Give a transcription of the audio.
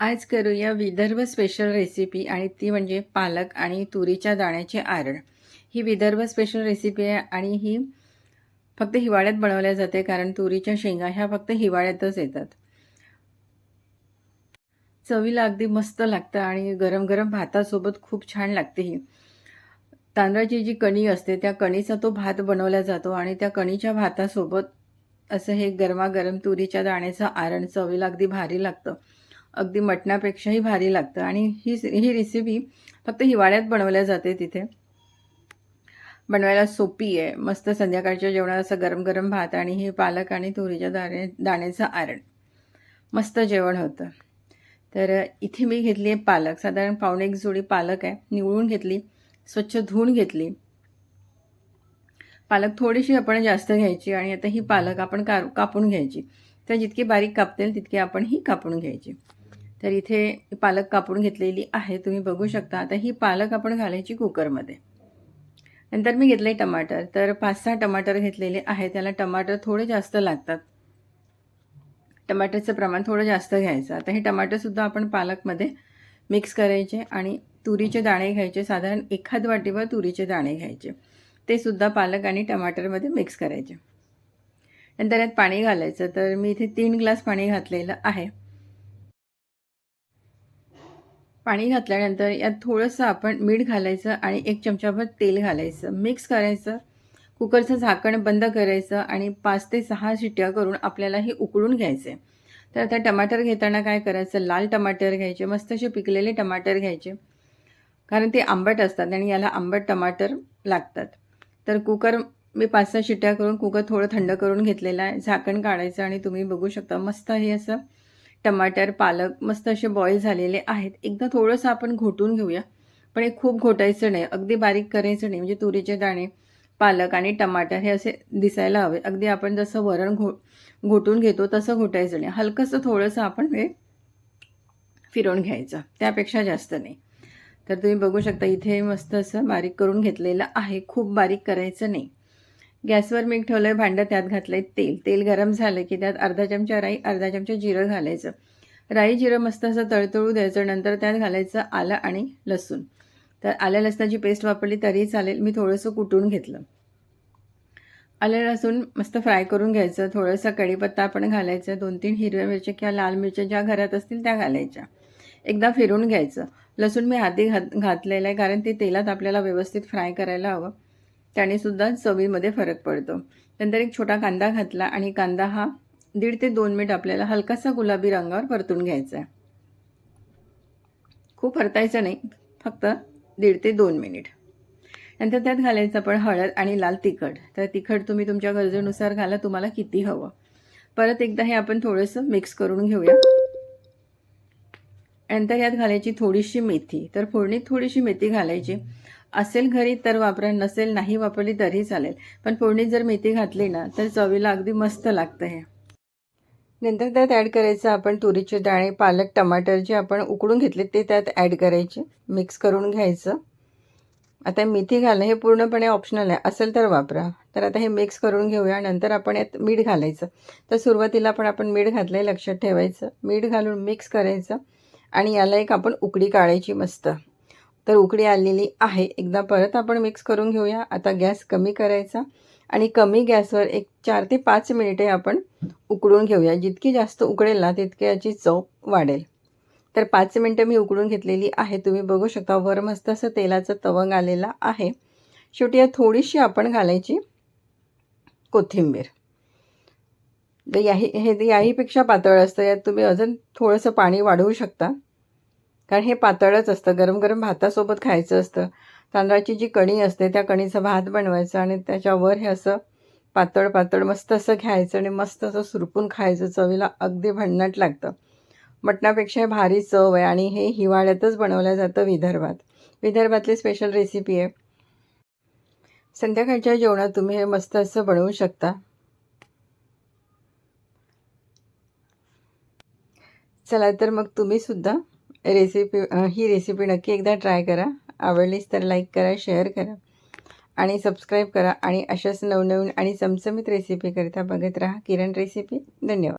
आज करूया Vidarbha special recipe आणि ती म्हणजे पालक आणि तुरीच्या दाण्याचे आरण. ही विदर्भ स्पेशल रेसिपी आहे आणि ही फक्त हिवाळ्यात बनवल्या जाते कारण तुरीच्या शेंगा ह्या फक्त हिवाळ्यातच येतात. चवीला अगदी मस्त लागतं आणि गरम गरम भातासोबत खूप छान लागते ही. तांदळाची जी कणी असते त्या कणीचा तो भात बनवला जातो आणि त्या कणीच्या भातासोबत असं हे गरमागरम तुरीच्या दाण्याचं आरण चवीला अगदी भारी लागतं. अगदी मटणापेक्षाही भारी लागतं. आणि ही ही रेसिपी फक्त हिवाळ्यात बनवल्या जाते तिथे. बनवायला सोपी आहे. मस्त संध्याकाळच्या जेवणात असं गरम गरम भात आणि हे पालक आणि तुरीच्या दाणे दाण्याचं आरण. मस्त जेवण होतं. तर इथे मी घेतली आहे पालक. साधारण पावणे एक जोडी पालक आहे. निवळून घेतली. स्वच्छ धुवून घेतली. पालक थोडीशी आपण जास्त घ्यायची आणि आता ही पालक आपण का कापून घ्यायची. तर जितकी बारीक कापतील तितकी आपण ही कापून घ्यायची. तर इथे पालक कापून घेतलेली आहे तुम्ही बघू शकता. आता ही पालक आपण घालायची कुकरमध्ये. नंतर मी घेतले टमाटर. तर पाच सहा टमाटर घेतलेले आहे त्याला टमाटर थोडे जास्त लागतात. टमाटरचं प्रमाण थोडं जास्त घ्यायचं. आता हे टमाटरसुद्धा आपण पालकमध्ये मिक्स करायचे आणि तुरीचे दाणे घ्यायचे. साधारण एखाद वाटीवर तुरीचे दाणे घ्यायचे. ते सुद्धा पालक आणि टमाटरमध्ये मिक्स करायचे. नंतर यात पाणी घालायचं. तर मी इथे तीन ग्लास पाणी घातलेलं आहे. पाणी घातल्यानंतर यात थोडंसं आपण मीठ घालायचं आणि एक चमचाभर तेल घालायचं. मिक्स करायचं. कुकरचं झाकण बंद करायचं आणि पाच ते सहा शिट्ट्या करून आपल्याला हे उकळून घ्यायचे तर आता टमाटर घेताना काय करायचं? लाल टमाटर घ्यायचे मस्त असे पिकलेले टमाटर घ्यायचे. कारण ते आंबट असतात आणि याला आंबट टमाटर लागतात. तर कुकर मी पाच सहा शिट्ट्या करून कुकर थोडं थंड करून घेतलेलं आहे. झाकण काढायचं आणि तुम्ही बघू शकता मस्त हे असं टमाटर पालक मस्त असे बॉईल झालेले आहेत. एकदा थोडंसं आपण घोटून घेऊया. पण हे खूप घोटायचं नाही. अगदी बारीक करायचं नाही. म्हणजे तुरीचे दाणे पालक आणि टमाटर हे असे दिसायला हवे. अगदी आपण जसं वरण घो घोटून घेतो तसं घोटायचं नाही. हलकंसं थोडंसं आपण हे फिरवून घ्यायचं. त्यापेक्षा जास्त नाही. तर तुम्ही बघू शकता इथे मस्त असं बारीक करून घेतलेलं आहे. खूप बारीक करायचं नाही. गॅसवर मीठ ठेवलं आहे भांडं त्यात घातलं आहे तेल. तेल गरम झालं की त्यात अर्धा चमचा राई अर्धा चमचा जिरं घालायचं. राई जिरं मस्त असं तळतळू द्यायचं नंतर त्यात घालायचं आलं आणि लसूण. तर आल्या लसणाची पेस्ट वापरली तरी चालेल मी थोडंसं कुटून घेतलं. आलं लसूण मस्त फ्राय करून घ्यायचं थोडंसं कढीपत्ता पण घालायचं दोन तीन हिरव्या मिरच्या किंवा लाल मिरच्या ज्या घरात असतील त्या घालायच्या. एकदा फिरून घ्यायचं. लसूण मी आधी घात घातलेलं आहे कारण ते तेलात आपल्याला व्यवस्थित फ्राय करायला हवं. त्यानेसुद्धा चवीमध्ये फरक पडतो. नंतर एक छोटा कांदा घातला आणि कांदा हा दीड ते दोन मिनिट आपल्याला हलकासा गुलाबी रंगावर परतून घ्यायचा आहे. खूप परतायचं नाही फक्त दीड ते दोन मिनिट. नंतर त्यात घालायचं आपण हळद आणि लाल तिखट. तर तिखट तुम्ही तुमच्या गरजेनुसार घाला तुम्हाला किती हवं. परत एकदा हे आपण थोडंसं मिक्स करून घेऊया. नंतर यात घालायची थोडीशी मेथी. तर फोडणीत थोडीशी मेथी घालायची. असेल घरी तर वापरा नसेल नाही वापरली तरी चालेल. पण फोडणीत जर मेथी घातली ना तर चवीला अगदी मस्त लागतं हे. नंतर त्यात ॲड करायचं आपण तुरीचे डाळे पालक टमाटर जे आपण उकडून घेतले ते त्यात ॲड करायचे. मिक्स करून घ्यायचं. आता मेथी घालणं हे पूर्णपणे ऑप्शनल आहे. असेल तर वापरा. तर आता हे मिक्स करून घेऊया. नंतर आपण यात मीठ घालायचं. तर सुरुवातीला पण आपण मीठ घातलं आहे लक्षात ठेवायचं. मीठ घालून मिक्स करायचं. आणि याला एक आपण उकडी काढायची मस्त. तर उकडी आलेली आहे. एकदा परत आपण मिक्स करून घेऊया. आता गॅस कमी करायचा आणि कमी गॅसवर एक चार ते पाच मिनिटे आपण उकडून घेऊया. जितकी जास्त उकडेल ना तितकी याची चव वाढेल. तर पाच मिनटं मी उकडून घेतलेली आहे. तुम्ही बघू शकता वर मस्त असं तेलाचं तवंग आलेला आहे. शेवटी या थोडीशी आपण घालायची कोथिंबीर. तर याही हे याहीपेक्षा पातळ असतं. यात तुम्ही अजून थोडंसं पाणी वाढवू शकता. कारण हे पातळच असतं. गरम गरम भातासोबत खायचं असतं. तांदळाची जी कणी असते त्या कणीचा भात बनवायचा आणि त्याच्यावर हे असं पातळ पातळ मस्त असं घ्यायचं आणि मस्त असं सुरपून खायचं. चवीला अगदी भन्नाट लागतं. मटणापेक्षा भारी चव आहे आणि हे हिवाळ्यातच बनवलं जातं विदर्भात. विदर्भातली स्पेशल रेसिपी आहे. संध्याकाळच्या जेवणात तुम्ही हे मस्त असं बनवू शकता. चला तर मग तुम्हीसुद्धा रेसिपी ही रेसिपी नक्की एकदा ट्राय करा. आवडलीच तर लाईक करा शेअर करा आणि सबस्क्राईब करा. आणि अशाच नवनवीन आणि चमचमीत रेसिपीकरिता बघत राहा. किरण रेसिपी. धन्यवाद.